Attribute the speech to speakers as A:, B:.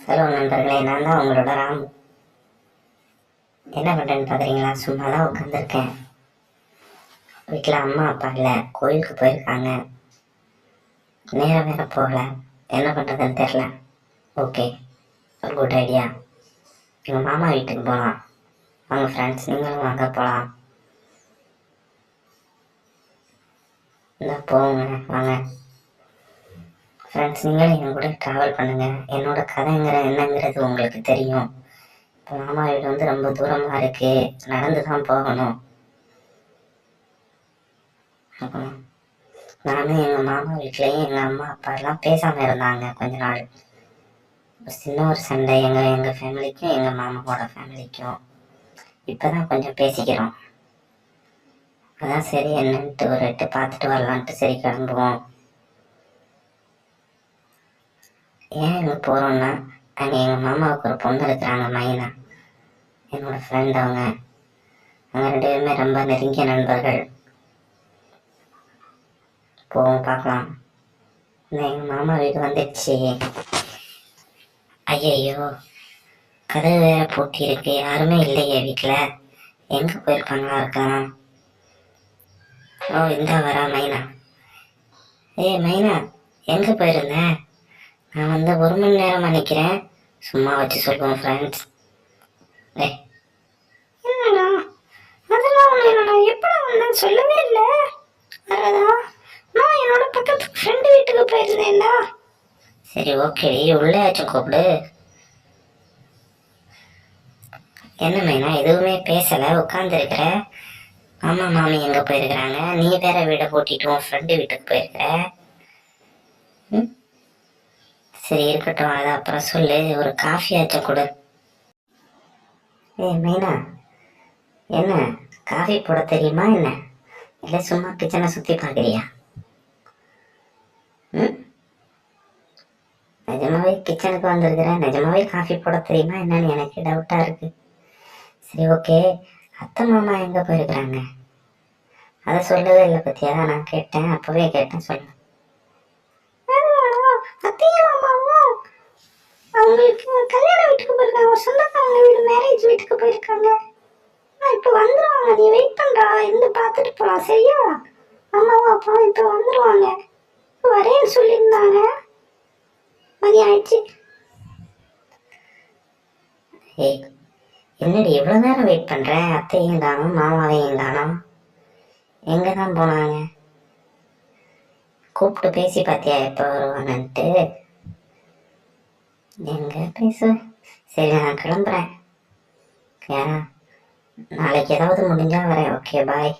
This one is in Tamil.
A: ஹலோ நண்பர்களே நான் தான் உங்களோட ராம். என்ன பண்ணுறேன்னு பார்க்குறீங்களா சும்மா தான் உட்காந்துருக்கேன் வீட்டில் அம்மா அப்பா இல்லை. கோயிலுக்கு போயிருக்காங்க. நேரம் வேற போகல. என்ன பண்ணுறதுன்னு தெரில ஓகே ஒரு குட் ஐடியா எங்கள் மாமா வீட்டுக்கு போகலாம் அவங்க ஃப்ரெண்ட்ஸ் நீங்களும் வாங்க போகலாம் இந்த போங்க வாங்க. ஃப்ரெண்ட்ஸ் நீங்களும் என் கூட ட்ராவல் பண்ணுங்கள் என்னோட கதைங்கிற என்னங்கிறது உங்களுக்கு தெரியும். இப்போ மாமா வீடு வந்து ரொம்ப தூரமாக இருக்குது நடந்து தான் போகணும். அப்புறம் நானும் எங்கள் மாமா வீட்லேயும் எங்கள் அம்மா அப்பாலாம் பேசாமல் இருந்தாங்க கொஞ்ச நாள். ஒரு சின்ன ஒரு சண்டை எங்கள் எங்கள் ஃபேமிலிக்கும் எங்கள் மாமாவோட ஃபேமிலிக்கும் இப்போ தான் கொஞ்சம் பேசிக்கிறோம். அதான் சரி என்னன்ட்டு ஒரு எட்டு பார்த்துட்டு வரலான்ட்டு சரி கிளம்புவோம். ஏன் இங்கே போகிறோன்னா அங்கே எங்கள் மாமாவுக்கு ஒரு பொண்ணு இருக்கிறாங்க மைனா. என்னோடய ஃப்ரெண்ட் அவங்க. அவங்க ரெண்டு பேருமே ரொம்ப நெருங்கிய நண்பர்கள். போவோம் பார்க்கலாம். எங்கள் மாமா வீடு வந்துடுச்சு. ஐயையோ. கதவு வேற பூட்டி இருக்கு யாருமே இல்லையே வீட்டில் எங்கே போயிருப்பாங்களா இருக்கலாம் ஓ இந்த வரா மைனா. ஏய் மைனா எங்கே போயிருந்தேன் நான் வந்து ஒரு மணி நேரமாக நிற்கிறேன் சும்மா வச்சு சொல்லுவோம் ஃப்ரெண்ட்ஸ் ஏய் என்னடா? அதெல்லாம் ஒன்றும் எப்படி வந்தேன்னு சொல்லவே இல்லை. அதான் நான் என்னோட பக்கத்து ஃப்ரெண்டு வீட்டுக்கு போயிருந்தேன்டா. சரி ஓகே உள்ளேயாச்சும் கூப்பிடு. என்ன மைனா எதுவுமே பேசலை. உட்காந்துருக்குற மாமா மாமி எங்கே போயிருக்கிறாங்க? நீ வேற வீடை பூட்டிட்டு உன் ஃப்ரெண்டு வீட்டுக்கு போயிருக்கிற. ம்? சரி இருக்கட்டும் அதை அப்புறம் சொல்லு. ஒரு காஃபி ஆச்சும் கொடு. ஏ மீனா என்ன? காஃபி போட தெரியுமா என்ன? இல்லை சும்மா கிச்சனை சுற்றி பார்க்குறியா? ம்? நிஜமாவே கிச்சனுக்கு வந்திருக்கிறேன். நிஜமாவே காஃபி போட தெரியுமா என்னன்னு எனக்கு டவுட்டாக இருக்கு. சரி ஓகே அத்தை மாமா எங்கே போயிருக்கிறாங்க? அதை சொல்லவே இல்லை பற்றியா நான் கேட்டேன். அப்போவே கேட்டேன் சொல்லு அத்தையும் மாமா அவங்களுக்கு கல்யாண வீட்டுக்கு போயிருக்காங்க. ஒரு சொந்தக்காரங்க வீடு மேரேஜ் வீட்டுக்கு போயிருக்காங்க. நான் இப்போ வந்துருவாங்க. நீ வெயிட் பண்ணுறா இருந்து பார்த்துட்டு போகலாம் சரியா? அம்மாவும் அப்பாவும் இப்போ வந்துடுவாங்க வரேன்னு சொல்லியிருந்தாங்க. மதியம் ஆயிடுச்சு. ஏய் என்னடி இவ்வளோ நேரம் வெயிட் பண்ணுறேன் அத்தையும் காணும் மாமாவையும் காணும் எங்கே தான் போனாங்க? கூப்பிட்டு பேசி பார்த்தியா? எப்போ வருவாங்கன்ட்டு? எங்கே பேச சரி நான் கிளம்புறேன். ஏன்னா நாளைக்கு ஏதாவது முடிஞ்சா வரேன். Okay bye